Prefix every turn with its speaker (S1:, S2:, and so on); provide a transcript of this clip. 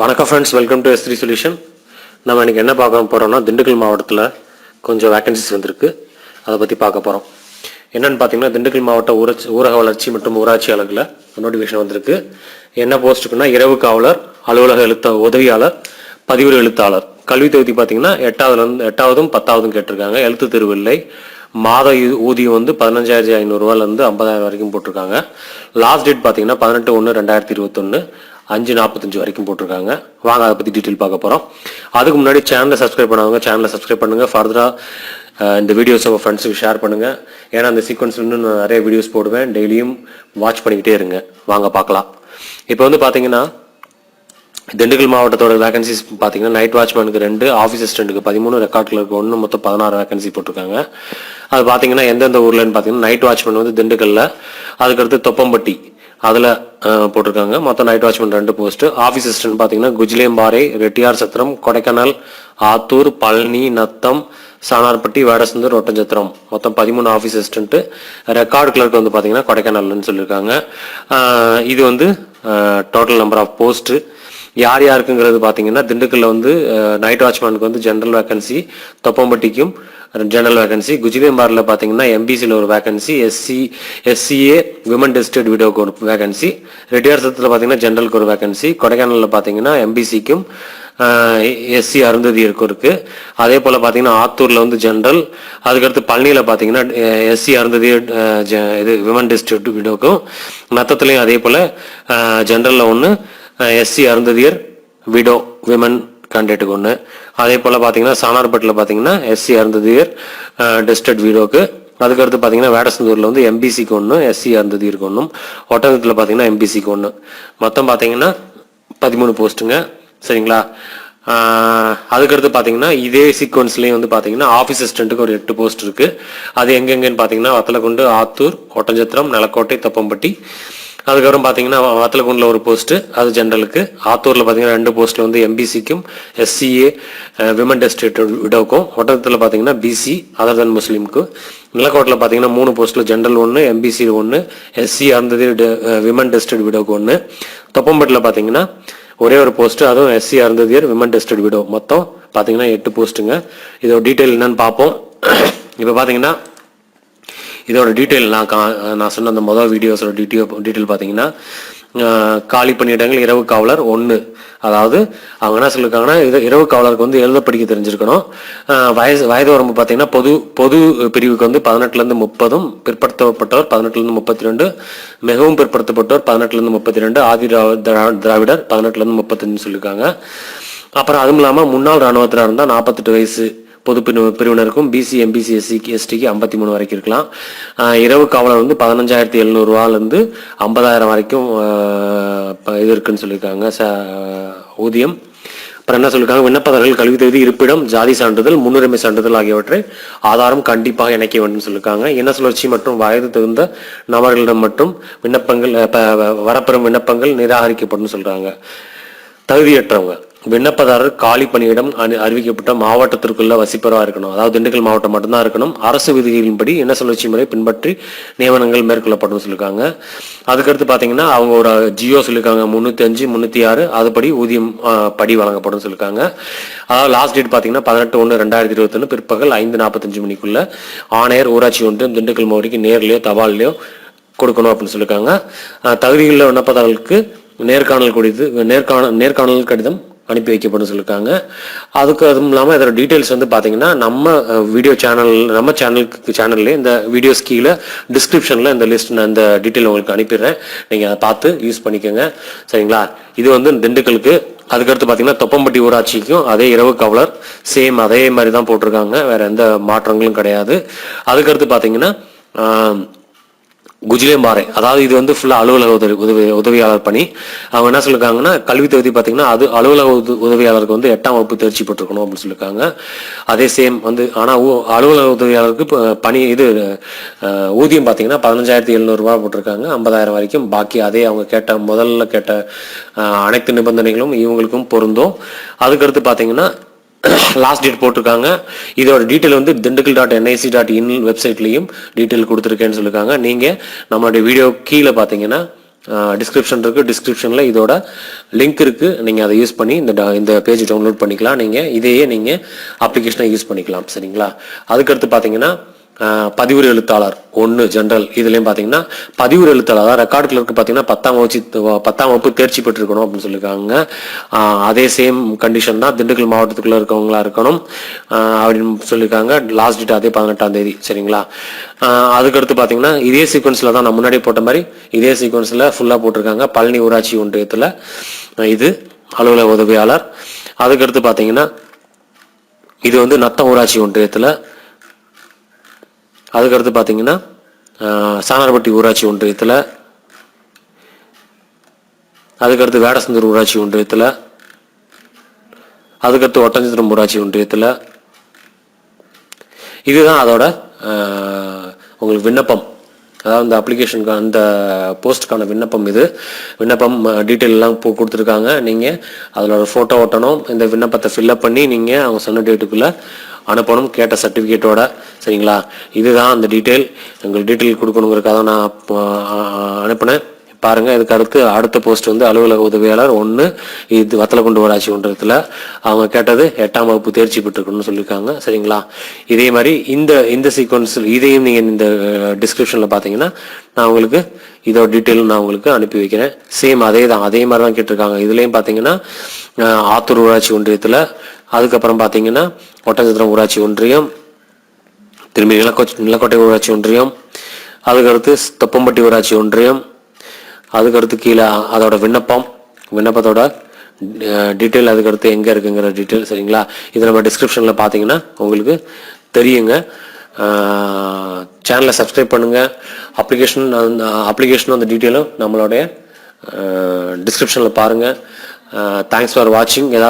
S1: வணக்கம் friends welcome to S solution நம்ம இன்றைக்கி என்ன பார்க்க போகிறோம்னா திண்டுக்கல் மாவட்டத்தில் கொஞ்சம் வேக்கன்சிஸ் வந்திருக்கு. அதை பற்றி பார்க்க போகிறோம் என்னென்னு பார்த்தீங்கன்னா திண்டுக்கல் மாவட்ட ஊரட்சி ஊரக வளர்ச்சி மற்றும் ஊராட்சி அலகில் நோட்டிஃபிகேஷன் வந்திருக்கு. என்ன போஸ்ட்டுக்குன்னா இரவு காவலர் அலுவலக எழுத்த உதவியாளர் பதிவு எழுத்தாளர். கல்வி தொகுதி பார்த்தீங்கன்னா எட்டாவதுலேருந்து எட்டாவதும் பத்தாவதும் கேட்டிருக்காங்க. எழுத்து தெருவு இல்லை. மாத ஊதியம் வந்து பதினஞ்சாயிரத்தி ஐநூறுரூவாலேருந்து ஐம்பதாயிரம் வரைக்கும் போட்டிருக்காங்க. லாஸ்ட் டேட் பார்த்தீங்கன்னா பதினெட்டு ஒன்று ரெண்டாயிரத்தி இருபத்தொன்று அஞ்சு நாற்பத்தஞ்சு வரைக்கும் போட்டிருக்காங்க. வாங்க அதை பற்றி டீட்டெயில் பார்க்க போகிறோம் அதுக்கு முன்னாடி சேனலை சப்ஸ்கிரைப் பண்ணவங்க சேனலை சப்ஸ்கிரைப் பண்ணுங்கள் ஃபர்தராக இந்த வீடியோஸ் உங்கள் ஃப்ரெண்ட்ஸுக்கு ஷேர் பண்ணுங்கள் ஏன்னா அந்த சீக்வன்ஸ் இன்னும் நான் நிறைய வீடியோஸ் போடுவேன். டெய்லியும் வாட்ச் பண்ணிக்கிட்டே இருங்க. வாங்க பார்க்கலாம். இப்போ வந்து பார்த்தீங்கன்னா திண்டுக்கல் மாவட்டத்தோட வேகன்சிஸ் பார்த்தீங்கன்னா நைட் வாட்ச்மேனுக்கு ரெண்டு ஆஃபீஸ் அசிஸ்டண்ட்டுக்கு பதிமூணு ரெக்கார்ட் கிளர்க்கு ஒன்று மொத்தம் பதினாறு வேகன்சி போட்டிருக்காங்க. அது பார்த்தீங்கன்னா எந்தெந்த ஊர்லன்னு பார்த்தீங்கன்னா நைட் வாட்ச்மேன் வந்து திண்டுக்கல்ல. அதுக்கடுத்து தொப்பம்பட்டி. அதில் போட்டிருக்காங்க. மொத்தம் நைட் வாட்ச்மேன் ரெண்டு போஸ்ட் ஆஃபீஸ் அசிஸ்டன்ட் பார்த்தீங்கன்னா குஜிலேம்பாறை ரெட்டியார் சத்திரம் கொடைக்கானல் ஆத்தூர் பழனி நத்தம் சானார்பட்டி வேடசந்தூர் ஒட்டஞ்சத்திரம். மொத்தம் பதிமூணு ஆஃபீஸ் அசிஸ்டன்ட்டு ரெக்கார்டு கிளர்க் வந்து பார்த்தீங்கன்னா கொடைக்கானல்னு சொல்லியிருக்காங்க. இது வந்து டோட்டல் நம்பர் ஆஃப் போஸ்ட்டு யார் யாருக்குங்கிறது பார்த்தீங்கன்னா திண்டுக்கல்ல வந்து நைட் வாட்ச்மேனுக்கு வந்து ஜென்ரல் வேகன்சி தொப்பம்பட்டிக்கும் ஜெனரல் வேகன்சி குஜிலியம்பாரில் பார்த்தீங்கன்னா எம்பிசியில் ஒரு vacancy SC SCA women district வீடியோக்கு ஒரு வேகன்சி ரெட்டியார் சத்தில் பார்த்தீங்கன்னா ஜென்ரலுக்கு ஒரு வேகன்சி கொடைக்கானலில் பார்த்தீங்கன்னா எம்பிசிக்கும் எஸ்சி அருந்ததியருக்கு இருக்கு. அதே போல் பார்த்தீங்கன்னா ஆத்தூரில் வந்து ஜென்ரல் அதுக்கடுத்து பழனியில் பார்த்தீங்கன்னா எஸ்சி அருந்ததி இது விமன் டிஸ்ட்ரிக்ட் வீடியோக்கும் நத்தத்துலேயும் அதே போல் ஜென்ரலில் ஒன்று எஸ்சி அருந்ததியர் விடோ விமன் கேண்டிடேட்டுக்கு ஒன்று அதே போல் பார்த்தீங்கன்னா சானார்பட்டில் பார்த்தீங்கன்னா எஸ்சி அருந்ததியர் டெஸ்டட் வீடோக்கு அதுக்கடுத்து பார்த்தீங்கன்னா வேடசந்தூரில் வந்து எம்பிசிக்கு ஒன்று எஸ்சி அருந்ததியருக்கு ஒன்றும் ஒட்டகத்தில் பார்த்தீங்கன்னா எம்பிசிக்கு ஒன்று மொத்தம் பார்த்தீங்கன்னா பதிமூணு போஸ்ட்டுங்க சரிங்களா? அதுக்கடுத்து பார்த்தீங்கன்னா இதே சீக்வன்ஸ்லேயும் வந்து பார்த்தீங்கன்னா ஆஃபீஸ் அசிஸ்டண்ட்டுக்கு ஒரு எட்டு போஸ்ட் இருக்குது அது எங்கெங்கன்னு பார்த்தீங்கன்னா வத்தலக்குண்டு ஆத்தூர் ஒட்டஞ்சத்திரம் நிலக்கோட்டை தப்பம்பட்டி. அதுக்கப்புறம் பார்த்தீங்கன்னா வத்தலக்குண்டில் ஒரு போஸ்ட்டு அது ஜென்ரலுக்கு ஆத்தூரில் பார்த்தீங்கன்னா ரெண்டு போஸ்ட்டில் வந்து எம்பிசிக்கும் எஸ்சிஏ விமன் டெஸ்டேட் விடோக்கும் ஒட்டத்தில் பார்த்தீங்கன்னா பிசி அதர் தன் முஸ்லீமுக்கு நிலக்கோட்டில் பார்த்தீங்கன்னா மூணு போஸ்ட்டில் ஜென்ரல் ஒன்று எம்பிசி ஒன்று எஸ்சி அருந்ததி விமன் டெஸ்டட் விடோக்கு ஒன்று தொப்பம்பட்டில் பார்த்தீங்கன்னா ஒரே ஒரு போஸ்ட் அதுவும் SC Arunthathiyar women destitute widow மொத்தம் பார்த்தீங்கன்னா எட்டு போஸ்ட்டுங்க இதோட டீட்டெயில் என்னன்னு பார்ப்போம் இப்போ பார்த்தீங்கன்னா இதோட டீட்டெயில் நான் கா நான் சொன்ன அந்த மொதல் வீடியோஸோட டீட்டெயில் டீட்டெயில் பார்த்தீங்கன்னா காலி பணியிடங்கள் இரவு காவலர் ஒன்று அதாவது அவங்க என்ன சொல்லியிருக்காங்கன்னா இது இரவு காவலருக்கு வந்து எழுத படிக்க தெரிஞ்சிருக்கணும். வயசு வயது வரம்பு பார்த்தீங்கன்னா பொது பொது பிரிவுக்கு வந்து பதினெட்டுலேருந்து முப்பதும் பிற்படுத்தப்பட்டவர் பதினெட்டுலேருந்து முப்பத்தி ரெண்டு மிகவும் பிற்படுத்தப்பட்டவர் பதினெட்டுலேருந்து முப்பத்தி ரெண்டு ஆதி திரா- திராவிடர் பதினெட்டுலேருந்து முப்பத்தஞ்சு சொல்லியிருக்காங்க அப்புறம் அதுவும் இல்லாமல் முன்னாள் இராணுவத்தினர் இருந்தால் நாற்பத்தெட்டு வயசு. பொது பிரிவினருக்கும் பிசி எம்பிசி எஸ்சிக்கு எஸ்டிக்கு ஐம்பத்தி மூணு வரைக்கும் இருக்கலாம். இரவு காவலர் வந்து பதினஞ்சாயிரத்தி எழுநூறுவாலேருந்து ஐம்பதாயிரம் வரைக்கும் இது இருக்குன்னு சொல்லியிருக்காங்க ச ஊதியம். அப்புறம் என்ன சொல்லியிருக்காங்க? விண்ணப்பதாரர்கள் கல்வி தகுதி இருப்பிடம் ஜாதி சான்றிதழ் முன்னுரிமை சான்றிதழ் ஆகியவற்றை ஆதாரம் கண்டிப்பாக இணைக்க வேண்டும் சொல்லியிருக்காங்க. இன சுழற்சி மற்றும் வயது தகுந்த நபர்களிடம் மற்றும் விண்ணப்பங்கள் வரப்பெறும் விண்ணப்பங்கள் நிராகரிக்கப்படும் சொல்கிறாங்க தகுதியற்றவங்க. விண்ணப்பதாரர் காலி பணியிடம் அறிவிக்கப்பட்ட மாவட்டத்திற்குள்ள வசிப்பவராக இருக்கணும். அதாவது திண்டுக்கல் மாவட்டம் மட்டும்தான் இருக்கணும். அரசு விதிகளின்படி என்ன சுழற்சி முறை பின்பற்றி நியமனங்கள் மேற்கொள்ளப்படும் சொல்லியிருக்காங்க. அதுக்கடுத்து பார்த்தீங்கன்னா அவங்க ஒரு ஜியோ சொல்லியிருக்காங்க. முந்நூற்றி அஞ்சு முந்நூற்றி ஆறு அதுபடி ஊதியம் படி வழங்கப்படும் சொல்லியிருக்காங்க. அதாவது லாஸ்ட் டேட் பார்த்தீங்கன்னா பதினெட்டு ஒன்று ரெண்டாயிரத்தி இருபத்தொன்று பிற்பகல் ஐந்து நாற்பத்தஞ்சு மணிக்குள்ள ஆணையர் ஊராட்சி ஒன்றியம் திண்டுக்கல் மாவட்டிக்கு நேர்லையோ தபால்லையோ கொடுக்கணும் அப்படின்னு சொல்லியிருக்காங்க. தகுதியில் விண்ணப்பதாரர்களுக்கு நேர்காணல் குறித்து நேர்காணல் நேர்காணல் கடிதம் அனுப்பி வைக்கப்படும் சொல்லியிருக்காங்க அதுக்கு அதுவும் இல்லாமல் இதோட டீட்டெயில்ஸ் வந்து பார்த்தீங்கன்னா நம்ம வீடியோ சேனல் நம்ம சேனலுக்கு சேனல்லே இந்த வீடியோஸ் கீழே டிஸ்கிரிப்ஷனில் இந்த லிஸ்ட் நான் இந்த டீட்டெயில் உங்களுக்கு அனுப்பிடுறேன். நீங்கள் அதை பார்த்து யூஸ் பண்ணிக்கோங்க. சரிங்களா? இது வந்து திண்டுக்கலுக்கு அதுக்கடுத்து பார்த்தீங்கன்னா தொப்பம்பட்டி ஊராட்சிக்கும் அதே இரவு கவலர் சேம் அதே மாதிரி தான் போட்டிருக்காங்க. வேறு எந்த மாற்றங்களும் கிடையாது. அதுக்கடுத்து பார்த்தீங்கன்னா குஜிலே குஜிலேம்பாறை அதாவது இது வந்து ஃபுல்லாக அலுவலக உதவி உதவி உதவியாளர் பணி. அவங்க என்ன சொல்லியிருக்காங்கன்னா கல்வி தகுதி பார்த்தீங்கன்னா அது அலுவலக உத- உதவியாளருக்கு வந்து எட்டாம் வகுப்பு தேர்ச்சி பெற்றிருக்கணும் அப்படின்னு சொல்லியிருக்காங்க அதே சேம் வந்து ஆனால் அலுவலக உதவியாளருக்கு இப்போ பணி இது ஊதியம் பார்த்தீங்கன்னா பதினஞ்சாயிரத்தி எழுநூறுபா போட்டிருக்காங்க. ஐம்பதாயிரம் வரைக்கும் பாக்கி அதே அவங்க கேட்ட முதல்ல கேட்ட அனைத்து நிபந்தனைகளும் இவங்களுக்கும் பொருந்தும். அதுக்கடுத்து பார்த்தீங்கன்னா லாஸ்ட் டேட் போட்டிருக்காங்க. இதோட டீட்டெயில் வந்து Dindigul dot NIC dot in வெப்சைட்லையும் detail கொடுத்துருக்கேன்னு சொல்லியிருக்காங்க நீங்கள் நம்மளுடைய வீடியோ கீழே பார்த்தீங்கன்னா டிஸ்கிரிப்ஷன் இருக்குது டிஸ்கிரிப்ஷனில் இதோட லிங்க் இருக்குது நீங்கள் அதை யூஸ் பண்ணி இந்த இந்த பேஜ் டவுன்லோட் பண்ணிக்கலாம். நீங்கள் இதையே நீங்கள் அப்ளிகேஷனை யூஸ் பண்ணிக்கலாம். சரிங்களா? அதுக்கடுத்து பார்த்தீங்கன்னா பதிவுரை எழுத்தாளர். ஒன்று ஜென்ரல் இதுலேயும் பார்த்தீங்கன்னா பதிவுறு எழுத்தாளர். அதாவது ரெக்கார்டு கிளர்க்கு பார்த்தீங்கன்னா பத்தாம் வகுப்பு பத்தாம் வகுப்பு தேர்ச்சி பெற்றிருக்கணும் அப்படின்னு சொல்லியிருக்காங்க அதே சேம் கண்டிஷன் தான் திண்டுக்கல் மாவட்டத்துக்குள்ளே இருக்கவங்களா இருக்கணும் அப்படின்னு சொல்லியிருக்காங்க லாஸ்ட் டேட் அதே பதினெட்டாம் தேதி சரிங்களா? அதுக்கடுத்து பார்த்தீங்கன்னா இதே சீக்வன்ஸில் தான் நான் முன்னாடி போட்ட மாதிரி இதே சீக்வன்ஸில் ஃபுல்லாக போட்டிருக்காங்க. பழனி ஊராட்சி ஒன்றியத்தில் இது அலுவலக உதவியாளர். அதுக்கடுத்து பார்த்தீங்கன்னா இது வந்து நத்தம் ஊராட்சி ஒன்றியத்தில் அதுக்கடுத்து பார்த்தீங்கன்னா சாணார்பட்டி ஊராட்சி ஒன்றியத்தில் அதுக்கடுத்து வேடசந்தூர் ஊராட்சி ஒன்றியத்தில் அதுக்கடுத்து ஒட்டஞ்சத்திரம் ஊராட்சி ஒன்றியத்தில். இதுதான் அதோட உங்களுக்கு விண்ணப்பம். அதாவது இந்த அப்ளிகேஷனுக்கு அந்த போஸ்ட்டுக்கான விண்ணப்பம் இது. விண்ணப்பம் டீட்டெயில் எல்லாம் போ கொடுத்துருக்காங்க. நீங்கள் அதில் ஃபோட்டோ ஒட்டணும். இந்த விண்ணப்பத்தை ஃபில்அப் பண்ணி நீங்கள் அவங்க சொன்ன டேட்டுக்குள்ளே அனுப்பணும். கேட்ட சர்டிஃபிகேட்டோட சரிங்களா? இதுதான் அந்த டீட்டெயில் உங்களுக்கு டீட்டெயில் கொடுக்கணுங்கிறக்காக நான் அனுப்பினேன். பாருங்கள் இதுக்கு அடுத்து அடுத்த போஸ்ட் வந்து அலுவலக உதவியாளர் ஒன்று இது வத்தலக்குண்டு ஊராட்சி ஒன்றியத்தில் அவங்க கேட்டது எட்டாம் வகுப்பு தேர்ச்சி பெற்றுக்கணும்னு சொல்லியிருக்காங்க. சரிங்களா? இதே மாதிரி இந்த இந்த சீக்வன்ஸில் இதையும் நீங்கள் இந்த டிஸ்கிரிப்ஷனில் பார்த்தீங்கன்னா நான் உங்களுக்கு இதோட டீட்டெயில் நான் உங்களுக்கு அனுப்பி வைக்கிறேன். சேம் அதே தான் அதே மாதிரி தான் கேட்டிருக்காங்க. இதுலேயும் பார்த்தீங்கன்னா ஆத்தூர் ஊராட்சி ஒன்றியத்தில் அதுக்கப்புறம் பார்த்தீங்கன்னா ஒட்டஞ்சத்திரம் ஊராட்சி ஒன்றியம் திரும்பி நிலக்கோ நிலக்கோட்டை ஊராட்சி ஒன்றியம் அதுக்கடுத்து தொப்பம்பட்டி ஊராட்சி ஒன்றியம் அதுக்கடுத்து கீழே அதோட விண்ணப்பம் விண்ணப்பத்தோட டீட்டெயில் அதுக்கடுத்து எங்கே இருக்குங்கிற டீட்டெயில் சரிங்களா? இது நம்ம டிஸ்கிரிப்ஷனில் பார்த்தீங்கன்னா உங்களுக்கு தெரியுங்க. சேனலை சப்ஸ்கிரைப் பண்ணுங்கள் அப்ளிகேஷன் அந்த அப்ளிகேஷனும் அந்த டீட்டெயிலும் நம்மளுடைய டிஸ்கிரிப்ஷனில் பாருங்கள் தேங்க்ஸ் ஃபார் வாட்சிங் ஏதாவது